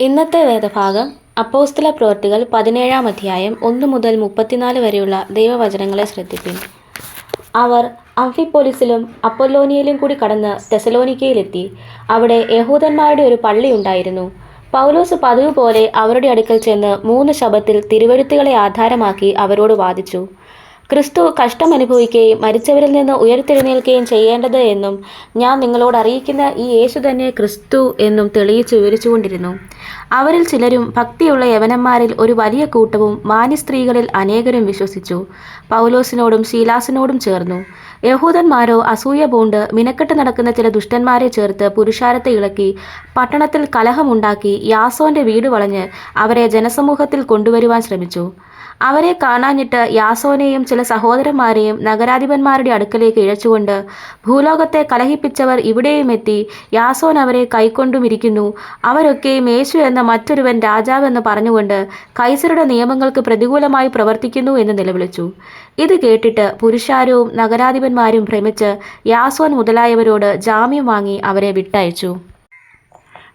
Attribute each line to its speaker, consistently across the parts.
Speaker 1: ഇന്നത്തെ വേദഭാഗം അപ്പോസ്തല പ്രവൃത്തികൾ പതിനേഴാം അധ്യായം ഒന്ന് മുതൽ മുപ്പത്തിനാല് വരെയുള്ള ദൈവവചനങ്ങളെ ശ്രദ്ധിപ്പിൻ അവർ അംഫിപ്പോലിസിലും അപ്പൊല്ലോനിയയിലും കൂടി കടന്ന് തെസലോനിക്കയിലെത്തി അവിടെ യഹൂദന്മാരുടെ ഒരു പള്ളി ഉണ്ടായിരുന്നു. പൗലോസ് പതിവ് പോലെ അവരുടെ അടുക്കൽ ചെന്ന് മൂന്ന് ശബത്തിൽ തിരുവഴുത്തുകളെ ആധാരമാക്കി അവരോട് വാദിച്ചു. ക്രിസ്തു കഷ്ടം അനുഭവിക്കുകയും മരിച്ചവരിൽ നിന്ന് ഉയർത്തെഴുന്നേൽക്കുകയും ചെയ്യേണ്ടത് എന്നും ഞാൻ നിങ്ങളോട് അറിയിക്കുന്ന ഈ യേശു തന്നെ ക്രിസ്തു എന്നും തെളിയിച്ചു വിവരിച്ചുകൊണ്ടിരുന്നു. അവരിൽ ചിലരും ഭക്തിയുള്ള യവനന്മാരിൽ ഒരു വലിയ കൂട്ടവും മാന്യ സ്ത്രീകളിൽ അനേകരും വിശ്വസിച്ചു. പൗലോസിനോടും ശീലാസിനോടും ചേർന്നു. യഹൂദന്മാരോ അസൂയ പൂണ്ട് മിനക്കെട്ട് നടക്കുന്ന ചില ദുഷ്ടന്മാരെ ചേർത്ത് പുരുഷാരത്തെ ഇളക്കി പട്ടണത്തിൽ കലഹമുണ്ടാക്കി യാസോന്റെ വീട് വളഞ്ഞ് അവരെ ജനസമൂഹത്തിൽ കൊണ്ടുവരുവാൻ ശ്രമിച്ചു. അവരെ കാണാഞ്ഞിട്ട് യാസോനെയും ചില സഹോദരന്മാരെയും നഗരാധിപന്മാരുടെ അടുക്കലേക്ക് ഇഴച്ചുകൊണ്ട് ഭൂലോകത്തെ കലഹിപ്പിച്ചവർ ഇവിടെയും എത്തി യാസോൻ അവരെ കൈക്കൊണ്ടുമിരിക്കുന്നു. അവരൊക്കെയും യേശു എന്ന മറ്റൊരുവൻ രാജാവെന്ന് പറഞ്ഞുകൊണ്ട് കൈസരുടെ നിയമങ്ങൾക്ക് പ്രതികൂലമായി പ്രവർത്തിക്കുന്നു എന്ന് നിലവിളിച്ചു. ഇത് കേട്ടിട്ട് പുരുഷാരവും നഗരാധിപന്മാരും ഭ്രമിച്ച് യാസോൻ മുതലായവരോട് ജാമ്യം വാങ്ങി അവരെ വിട്ടയച്ചു.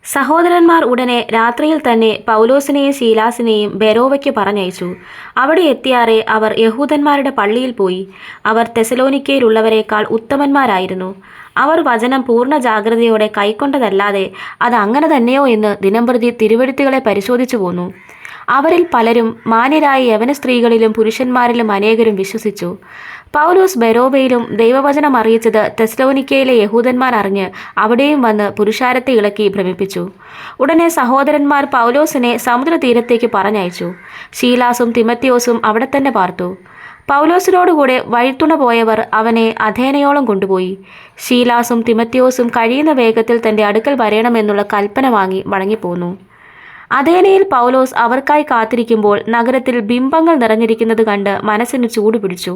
Speaker 1: സഹോദരന്മാർ ഉടനെ രാത്രിയിൽ തന്നെ പൗലോസിനെയും ശീലാസിനെയും ബെരോവയ്ക്ക് പറഞ്ഞയച്ചു. അവിടെ എത്തിയാറെ അവർ യഹൂദന്മാരുടെ പള്ളിയിൽ പോയി. അവർ തെസലോനിക്കയിലുള്ളവരെക്കാൾ ഉത്തമന്മാരായിരുന്നു. അവർ വചനം പൂർണ ജാഗ്രതയോടെ കൈക്കൊണ്ടതല്ലാതെ അത് അങ്ങനെ തന്നെയോ എന്ന് ദിനംപ്രതി തിരുവഴുത്തുകളെ പരിശോധിച്ചു പോന്നു. അവരിൽ പലരും മാന്യരായ യവന സ്ത്രീകളിലും പുരുഷന്മാരിലും അനേകരും വിശ്വസിച്ചു. പൗലോസ് ബെരോബയിലും ദൈവവചനം അറിയിച്ചത് തെസ്ലോനിക്കയിലെ യഹൂദന്മാർ അറിഞ്ഞ് അവിടെയും വന്ന് പുരുഷാരത്തെ ഇളക്കി ഭ്രമിപ്പിച്ചു. ഉടനെ സഹോദരന്മാർ പൗലോസിനെ സമുദ്രതീരത്തേക്ക് പറഞ്ഞയച്ചു. ശീലാസും തിമത്തിയോസും അവിടെ തന്നെ പാർത്തു. പൗലോസിനോടുകൂടെ വഴിത്തുണ പോയവർ അവനെ അധേനയോളം കൊണ്ടുപോയി. ശീലാസും തിമത്തിയോസും കഴിയുന്ന വേഗത്തിൽ തന്റെ അടുക്കൽ വരയണമെന്നുള്ള കൽപ്പന വാങ്ങി മടങ്ങിപ്പോന്നു അധേനയിൽ പൗലോസ് അവർക്കായി കാത്തിരിക്കുമ്പോൾ നഗരത്തിൽ ബിംബങ്ങൾ നിറഞ്ഞിരിക്കുന്നത് കണ്ട് മനസ്സിന് ചൂടുപിടിച്ചു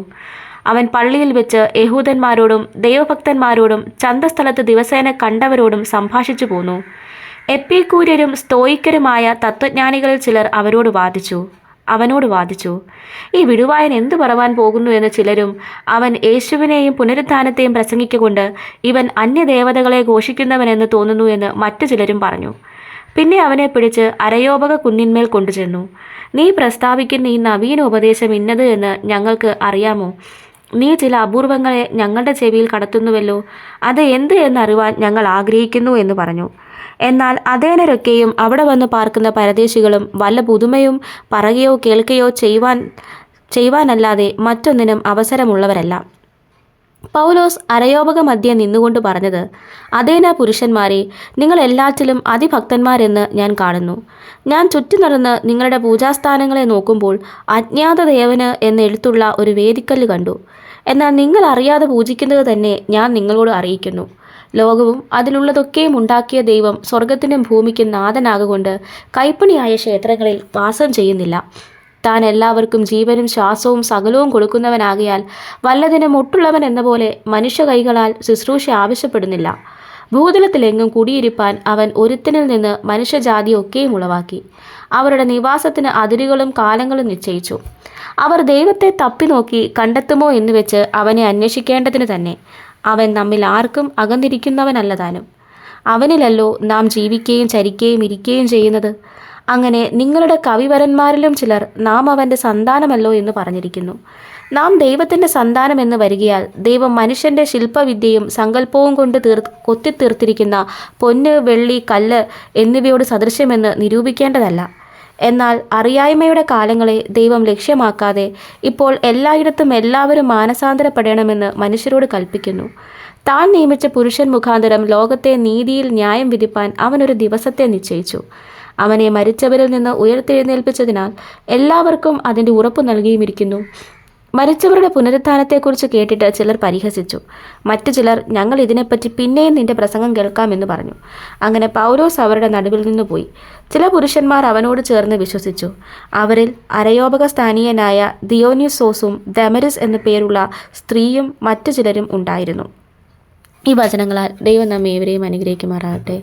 Speaker 1: അവൻ പള്ളിയിൽ വെച്ച് യഹൂദന്മാരോടും ദൈവഭക്തന്മാരോടും ചന്തസ്ഥലത്ത് ദിവസേന കണ്ടവരോടും സംഭാഷിച്ചു പോന്നു. എപ്പിക്കൂര്യരും സ്തോയിക്കരുമായ തത്വജ്ഞാനികളിൽ ചിലർ അവരോട് വാദിച്ചു. അവനോട് വാദിച്ചു ഈ വിടുവായൻ എന്തു പറവാൻ പോകുന്നു? എന്ന് ചിലരും അവൻ യേശുവിനെയും പുനരുത്ഥാനത്തെയും പ്രസംഗിക്കൊണ്ട് ഇവൻ അന്യദേവതകളെ ഘോഷിക്കുന്നവനെന്ന് തോന്നുന്നു എന്ന് മറ്റു ചിലരും പറഞ്ഞു. പിന്നെ അവനെ പിടിച്ച് അരയോപക കുന്നിന്മേൽ കൊണ്ടുചെന്നു. നീ പ്രസ്താവിക്കുന്ന ഈ നവീന ഉപദേശം ഇന്നത് എന്ന് ഞങ്ങൾക്ക് അറിയാമോ? നീ ചില അപൂർവങ്ങളെ ഞങ്ങളുടെ ചെവിയിൽ കടത്തുന്നുവല്ലോ. അത് എന്ത് എന്നറിവാൻ ഞങ്ങൾ ആഗ്രഹിക്കുന്നു എന്ന് പറഞ്ഞു. എന്നാൽ അതേനരൊക്കെയും അവിടെ വന്ന് പാർക്കുന്ന പരദേശികളും വല്ല പുതുമയും പറയുകയോ കേൾക്കുകയോ ചെയ്യുവാൻ ചെയ്യുവാനല്ലാതെ മറ്റൊന്നിനും അവസരമുള്ളവരല്ല. പൗലോസ് അരയോപക മധ്യേ നിന്നുകൊണ്ട് പറഞ്ഞത് അതേന പുരുഷന്മാരെ നിങ്ങൾ എല്ലാറ്റിലും അതിഭക്തന്മാരെന്ന് ഞാൻ കാണുന്നു. ഞാൻ ചുറ്റി നടന്ന് നിങ്ങളുടെ പൂജാസ്ഥാനങ്ങളെ നോക്കുമ്പോൾ അജ്ഞാത ദേവന് എന്ന് എഴുത്തുള്ള ഒരു വേദിക്കല്ല് കണ്ടു. എന്നാൽ നിങ്ങൾ അറിയാതെ പൂജിക്കുന്നത് തന്നെ ഞാൻ നിങ്ങളോട് അറിയിക്കുന്നു. ലോകവും അതിലുള്ളതൊക്കെയും ഉണ്ടാക്കിയ ദൈവം സ്വർഗത്തിനും ഭൂമിക്കും നാഥനാകൊണ്ട് കൈപ്പണിയായ ക്ഷേത്രങ്ങളിൽ വാസം ചെയ്യുന്നില്ല. താൻ എല്ലാവർക്കും ജീവനും ശ്വാസവും സകലവും കൊടുക്കുന്നവനാകിയാൽ വല്ലതിനും ഒട്ടുള്ളവൻ എന്ന പോലെ മനുഷ്യ കൈകളാൽ ശുശ്രൂഷ ആവശ്യപ്പെടുന്നില്ല. ഭൂതലത്തിലെങ്ങും കുടിയിരിപ്പാൻ അവൻ ഒരുത്തനിൽ നിന്ന് മനുഷ്യജാതിയൊക്കെയും ഉളവാക്കി. അവരുടെ നിവാസത്തിന് അതിരുകളും കാലങ്ങളും നിശ്ചയിച്ചു. അവർ ദൈവത്തെ തപ്പി നോക്കി കണ്ടെത്തുമോ എന്ന് വെച്ച് അവനെ അന്വേഷിക്കേണ്ടതിന് തന്നെ. അവൻ നമ്മിൽ ആർക്കും അകന്നിരിക്കുന്നവനല്ല താനും. അവനിലല്ലോ നാം ജീവിക്കുകയും ചരിക്കുകയും ഇരിക്കുകയും ചെയ്യുന്നത്. അങ്ങനെ നിങ്ങളുടെ കവിവരന്മാരിലും ചിലർ നാം അവന്റെ സന്താനമല്ലോ എന്ന് പറഞ്ഞിരിക്കുന്നു. നാം ദൈവത്തിന്റെ സന്താനം എന്ന് വരികയാൽ ദൈവം മനുഷ്യന്റെ ശില്പവിദ്യയും സങ്കല്പവും കൊണ്ട് തീർ കൊത്തിത്തീർത്തിരിക്കുന്ന പൊന്ന് വെള്ളി കല്ല് എന്നിവയോട് സദൃശ്യമെന്ന് നിരൂപിക്കേണ്ടതല്ല. എന്നാൽ അറിയായ്മയുടെ കാലങ്ങളെ ദൈവം ലക്ഷ്യമാക്കാതെ ഇപ്പോൾ എല്ലായിടത്തും എല്ലാവരും മാനസാന്തരപ്പെടണമെന്ന് മനുഷ്യരോട് കൽപ്പിക്കുന്നു. താൻ നിയമിച്ച പുരുഷൻ മുഖാന്തരം ലോകത്തെ നീതിയിൽ ന്യായം വിധിപ്പാൻ അവനൊരു ദിവസത്തെ നിശ്ചയിച്ചു. അവനെ മരിച്ചവരിൽ നിന്ന് ഉയർത്തെഴുന്നേൽപ്പിച്ചതിനാൽ എല്ലാവർക്കും അതിന്റെ ഉറപ്പ് നൽകിയുമിരിക്കുന്നു. മരിച്ചവരുടെ പുനരുത്ഥാനത്തെക്കുറിച്ച് കേട്ടിട്ട് ചിലർ പരിഹസിച്ചു. മറ്റു ചിലർ ഞങ്ങൾ ഇതിനെപ്പറ്റി പിന്നെയും നിന്റെ പ്രസംഗം കേൾക്കാമെന്ന് പറഞ്ഞു. അങ്ങനെ പൗലോസ് അവരുടെ നടുവിൽ നിന്ന് പോയി. ചില പുരുഷന്മാർ അവനോട് ചേർന്ന് വിശ്വസിച്ചു. അവരിൽ അരയോപക സ്ഥാനീയനായ ദിയോനിസോസും ദമരിസ് എന്നു പേരുള്ള സ്ത്രീയും മറ്റു ചിലരും ഉണ്ടായിരുന്നു. ഈ വചനങ്ങളാൽ ദൈവം നമ്മെ ഏവരെയും അനുഗ്രഹിക്കുമാറാകട്ടെ.